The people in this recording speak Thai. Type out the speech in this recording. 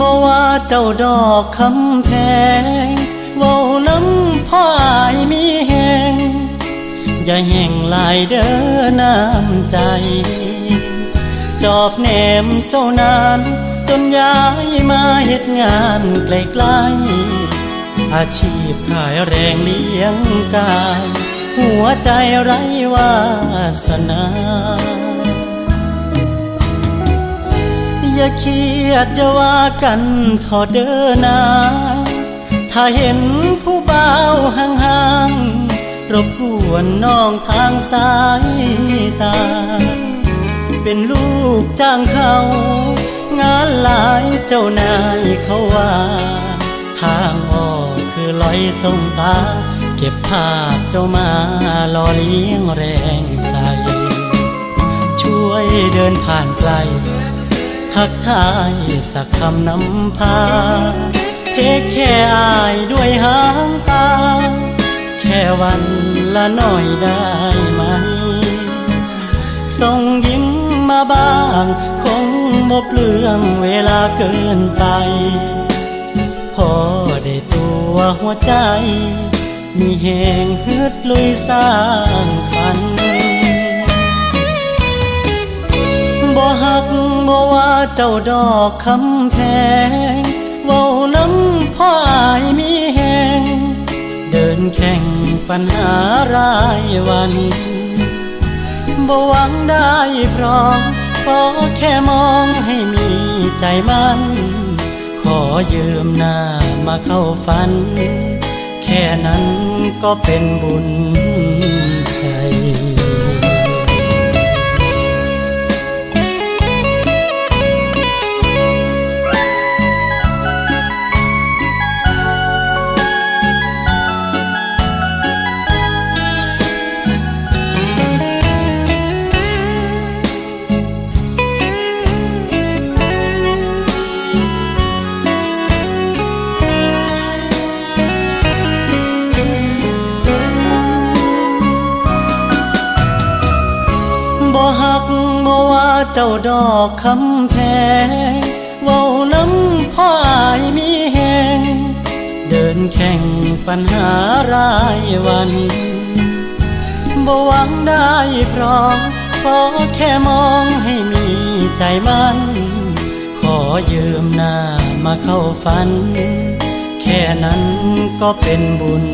บ่ว่าเจ้าดอกคำแพงเว้าน้ำพ่ออายมีแหงอย่าแห่งลายเด้อน้ำใจ จอบแหนมเจ้านานจนย้ายมาเฮ็ดงานไกลๆอาชีพขายแรงเลี้ยงกาย หัวใจไร้วาสนา อย่าเครียดจะว่ากันทอเดินนาถ้าเห็นผู้เบ่าห่างๆรบกวนน้องทางสายตา เป็นลูกจ้างเขา งานหลายเจ้านายเขาว่า ทางออกคือลอยส่งตา เก็บภาพเจ้ามาหล่อเลี้ยงแรงใจ ช่วยเดินผ่านไกล ทักทายสักคำนำพา เทคแค่อายด้วยหางตา แค่วันละหน่อยได้ไหม ส่งยิ้มมาบ้าง คงบ่เปลืองเวลาเกินไป พอได้ตัวหัวใจ มีแหงฮึดลุยสร้างฝันบ่หัก ว่าเจ้าดอกคำแพง เว้าน้ำพ่ออายมีแหง เดินแข่งปัญหารายวันบ่หวังได้พร้อมขอแค่มองให้มีใจมันขอยืมหน้ามาเข้าฝัน แค่นั้นก็เป็นบุญ หักบ่ว่าเจ้าดอกคำแพงเว้าน้ำพ่ออายมีแหงเดินแข่งปัญหารายวันบ่หวังได้พร้อมขอแค่มองให้มีใจมันขอยืมหน้ามาเข้าฝัน แค่นั้นก็เป็นบุญ